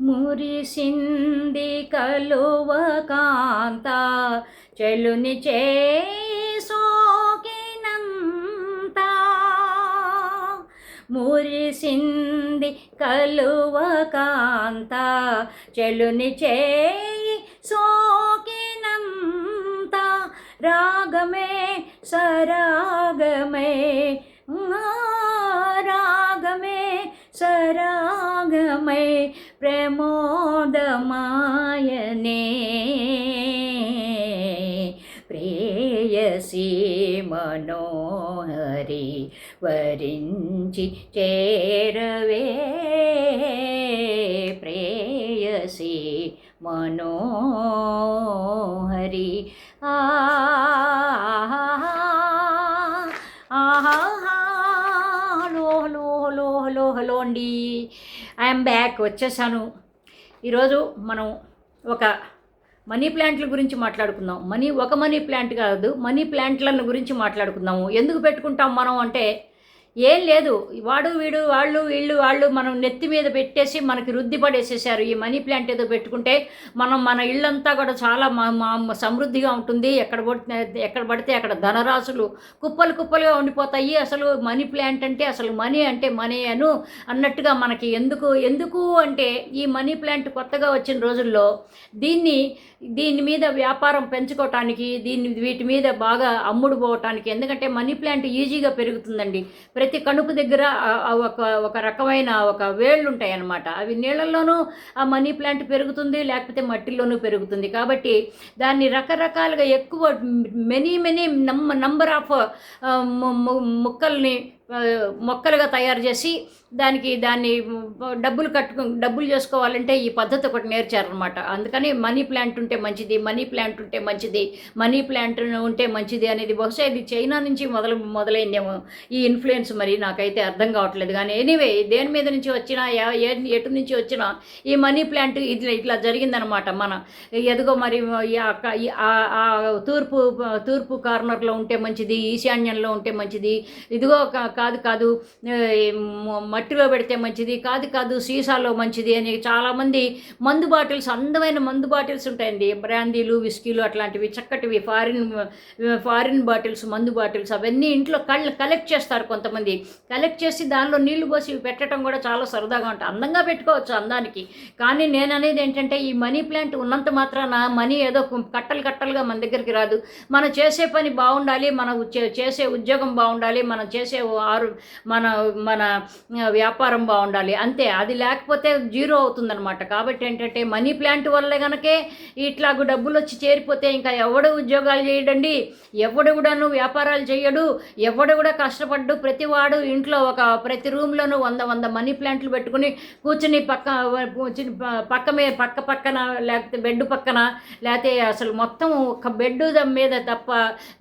మురిసింది కలువ కాంత. చెలుని చేసోకినంత. మురిసింది కలువ కాంత. చెలుని చేయి సోకినంత రాగమే సరాగమే. రాగమే సరాగమే. പ്രമോദമായനേ. പ്രിയസി മനോഹരി വരിഞ്ചി ചേരവേ. പ്രേയസി മനോഹരി ആ హలో హలో అండి ఐఎమ్ బ్యాక్ వచ్చేసాను. ఈరోజు మనం ఒక మనీ ప్లాంట్ల గురించి మాట్లాడుకుందాం. మనీ ఒక మనీ ప్లాంట్ కాదు మనీ ప్లాంట్లను గురించి మాట్లాడుకుందాము. ఎందుకు పెట్టుకుంటాం మనం అంటే ఏం లేదు. వాడు వీడు వాళ్ళు వీళ్ళు వాళ్ళు మనం నెత్తి మీద పెట్టేసి మనకి రుద్ది పడేసేసారు ఈ మనీ ప్లాంట్ ఏదో పెట్టుకుంటే మనం మన ఇళ్ళంతా కూడా చాలా మా సమృద్ధిగా ఉంటుంది. ఎక్కడ పడితే ఎక్కడ పడితే అక్కడ ధనరాశులు కుప్పలు కుప్పలుగా ఉండిపోతాయి. అసలు మనీ ప్లాంట్ అంటే అసలు మనీ అంటే మనీ అను అన్నట్టుగా మనకి ఎందుకు ఎందుకు అంటే ఈ మనీ ప్లాంట్ కొత్తగా వచ్చిన రోజుల్లో దీన్ని దీని మీద వ్యాపారం పెంచుకోవటానికి దీన్ని వీటి మీద బాగా అమ్ముడు పోవటానికి ఎందుకంటే మనీ ప్లాంట్ ఈజీగా పెరుగుతుందండి. ప్రతి కణుపు దగ్గర ఒక ఒక రకమైన ఒక వేళ్ళు ఉంటాయి అన్నమాట అవి నీళ్ళల్లోనూ ఆ మనీ ప్లాంట్ పెరుగుతుంది లేకపోతే మట్టిలోనూ పెరుగుతుంది. కాబట్టి దాన్ని రకరకాలుగా ఎక్కువ మెనీ మెనీ నం నంబర్ ఆఫ్ ముక్కల్ని మొక్కలుగా తయారు చేసి దానికి దాన్ని డబ్బులు కట్టుకు డబ్బులు చేసుకోవాలంటే ఈ పద్ధతి ఒకటి నేర్చారనమాట అందుకని మనీ ప్లాంట్ ఉంటే మంచిది మనీ ప్లాంట్ ఉంటే మంచిది మనీ ప్లాంట్ ఉంటే మంచిది అనేది బహుశా ఇది చైనా నుంచి మొదలు మొదలైందేమో. ఈ ఇన్ఫ్లుయెన్స్ మరి నాకైతే అర్థం కావట్లేదు. కానీ ఎనీవే దేని మీద నుంచి వచ్చినా ఏ- ఎటు నుంచి వచ్చినా ఈ మనీ ప్లాంట్ ఇట్లా ఇట్లా జరిగిందనమాట మన ఎదుగో మరి ఈ తూర్పు తూర్పు కార్నర్లో ఉంటే మంచిది ఈశాన్యంలో ఉంటే మంచిది ఇదిగో కాదు కాదు మట్టిలో పెడితే మంచిది కాదు కాదు సీసాలో మంచిది అని చాలామంది మందు బాటిల్స్ అందమైన మందు బాటిల్స్ ఉంటాయండి. బ్రాందీలు విస్కీలు అట్లాంటివి చక్కటివి ఫారిన్ ఫారిన్ బాటిల్స్ మందు బాటిల్స్ అవన్నీ ఇంట్లో కళ్ళ కలెక్ట్ చేస్తారు కొంతమంది. కలెక్ట్ చేసి దానిలో నీళ్ళు పోసి పెట్టడం కూడా చాలా సరదాగా ఉంటుంది అందంగా పెట్టుకోవచ్చు అందానికి. కానీ నేను అనేది ఏంటంటే ఈ మనీ ప్లాంట్ ఉన్నంత మాత్రాన మనీ ఏదో కట్టలు కట్టలుగా మన దగ్గరికి రాదు. మనం చేసే పని బాగుండాలి మనం చే- చేసే ఉద్యోగం బాగుండాలి మనం చేసే ఆరు మన మన వ్యాపారం బాగుండాలి. అంతే అది లేకపోతే జీరో అవుతుందన్నమాట. కాబట్టి ఏంటంటే మనీ ప్లాంట్ వల్లే కనుకే ఇట్లాగూ డబ్బులు వచ్చి చేరిపోతే ఇంకా ఎవడు ఉద్యోగాలు చేయడండి ఎవడు కూడాను వ్యాపారాలు చేయడు ఎవడు కూడా కష్టపడ్డు ప్రతివాడు ఇంట్లో ఒక ప్రతి రూమ్లోనూ వంద వంద మనీ ప్లాంట్లు పెట్టుకుని కూర్చుని పక్క కూర్చుని పక్క మీద పక్క పక్కన లేకపోతే బెడ్ పక్కన లేకపోతే అసలు మొత్తం ఒక బెడ్ మీద తప్ప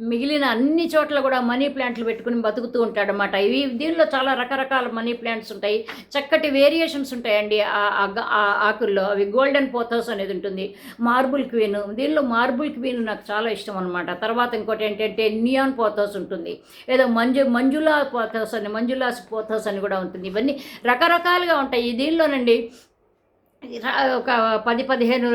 మిగిలిన అన్ని చోట్ల కూడా మనీ ప్లాంట్లు పెట్టుకుని బతుకుతూ ఉంటాడనమాట ఇవి దీనిలో చాలా రకరకాల మనీ ప్లాంట్స్ ఉంటాయి. చక్కటి వేరియేషన్స్ ఉంటాయండి. ఆ ఆ ఆకుల్లో అవి గోల్డెన్ పోథోస్ అనేది ఉంటుంది. మార్బుల్ క్వీన్ దీనిలో మార్బుల్ క్వీన్ నాకు చాలా ఇష్టం అనమాట తర్వాత ఇంకోటి ఏంటంటే నియాన్ పోథోస్ ఉంటుంది. ఏదో మంజు మంజులా పోథోస్ అని మంజులాస్ పోథోస్ అని కూడా ఉంటుంది. ఇవన్నీ రకరకాలుగా ఉంటాయి. దీనిలోనండి ఒక పది పదిహేను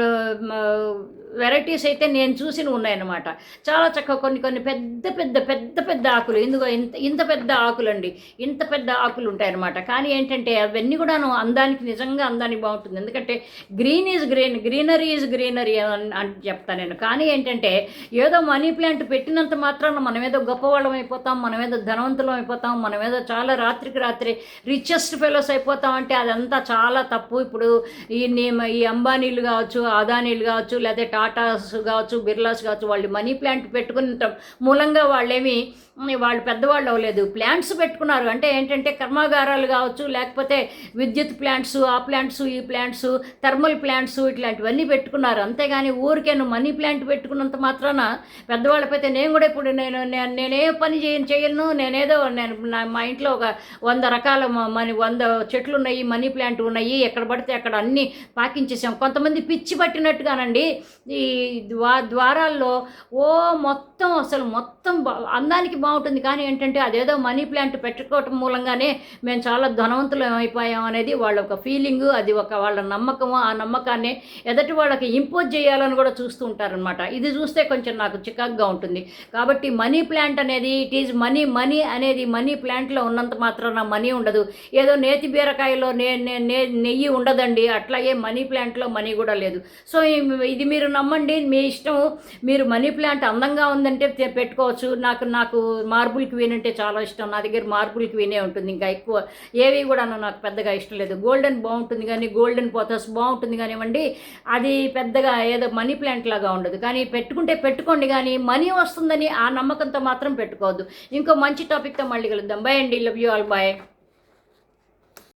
వెరైటీస్ అయితే నేను చూసిన ఉన్నాయన్నమాట. చాలా చక్కగా కొన్ని కొన్ని పెద్ద పెద్ద పెద్ద పెద్ద ఆకులు. ఎందుకో ఇంత ఇంత పెద్ద ఆకులండి. ఇంత పెద్ద ఆకులు ఉంటాయన్నమాట. కానీ ఏంటంటే అవన్నీ కూడాను అందానికి నిజంగా అందానికి బాగుంటుంది. ఎందుకంటే green is green greenery is greenery అని అని చెప్తాను నేను. కానీ ఏంటంటే ఏదో మనీ ప్లాంట్ పెట్టినంత మాత్రాన మనం ఏదో గొప్పవాళ్ళం అయిపోతాం మనం ఏదో ధనవంతులం అయిపోతాం మనం ఏదో చాలా రాత్రికి రాత్రి రిచెస్ట్ ఫెలోస్ అయిపోతాం అంటే అదంతా చాలా తప్పు. ఇప్పుడు ఈ ఈ అంబానీలు కావచ్చు అదానీలు కావచ్చు లేకపోతే టాటాస్ కావచ్చు బిర్లాస్ కావచ్చు వాళ్ళు మనీ ప్లాంట్ పెట్టుకుని మూలంగా వాళ్ళేమి వాళ్ళు పెద్దవాళ్ళు అవ్వలేదు. ప్లాంట్స్ పెట్టుకున్నారు. అంటే ఏంటంటే కర్మాగారాలు కావచ్చు లేకపోతే విద్యుత్ ప్లాంట్స్ ఆ ప్లాంట్స్ ఈ ప్లాంట్స్ థర్మల్ ప్లాంట్స్ ఇట్లాంటివన్నీ పెట్టుకున్నారు. అంతేగాని ఊరికే నువ్వు మనీ ప్లాంట్ పెట్టుకున్నంత మాత్రాన పెద్దవాళ్ళపైతే నేను కూడా ఇప్పుడు నేను నేనే పని చేయను చేయను. నేనేదో నేను నా మా ఇంట్లో ఒక వంద రకాల మనీ వంద చెట్లు ఉన్నాయి మనీ ప్లాంట్ ఉన్నాయి. ఎక్కడ పడితే అక్కడ అన్నీ పాకించేసాం. కొంతమంది పిచ్చి పట్టినట్టుగానండి. ఈ ద్వా ద్వారాల్లో ఓ మొత్తం అసలు మొత్తం బా- అందానికి బాగుంటుంది. కానీ ఏంటంటే అదేదో మనీ ప్లాంట్ పెట్టుకోవటం మూలంగానే మేము చాలా ధనవంతులం అయిపోయాం అనేది వాళ్ళ ఒక ఫీలింగ్ అది ఒక వాళ్ళ నమ్మకము. ఆ నమ్మకాన్ని ఎదటి వాళ్ళకి ఇంపోజ్ చేయాలని కూడా చూస్తూ ఉంటారనమాట ఇది చూస్తే కొంచెం నాకు చికాగ్గా ఉంటుంది. కాబట్టి మనీ ప్లాంట్ అనేది ఇట్ ఈజ్ మనీ మనీ అనేది మనీ ప్లాంట్లో ఉన్నంత మాత్రాన మనీ ఉండదు. ఏదో నేతి బీరకాయలో నే నెయ్యి ఉండదండి. అట్లాగే మనీ ప్లాంట్లో మనీ కూడా లేదు. సో ఇది మీరు నమ్మండి మీ ఇష్టం మీరు మనీ ప్లాంట్ అందంగా ఉందంటే పెట్టుకోవచ్చు. నాకు నాకు మార్బుల్ క్వీన్ అంటే చాలా ఇష్టం. నా దగ్గర మార్బుల్ క్వీనే ఉంటుంది. ఇంకా ఎక్కువ ఏవి కూడా నాకు పెద్దగా ఇష్టం లేదు. గోల్డెన్ బాగుంటుంది కానీ గోల్డెన్ పోతస్ బాగుంటుంది కానివ్వండి అది పెద్దగా ఏదో మనీ ప్లాంట్ లాగా ఉండదు. కానీ పెట్టుకుంటే పెట్టుకోండి కానీ మనీ వస్తుందని ఆ నమ్మకంతో మాత్రం పెట్టుకోవద్దు. ఇంకో మంచి టాపిక్తో మళ్ళీ కలుద్దాం. బాయ్ అండి. Love you all bye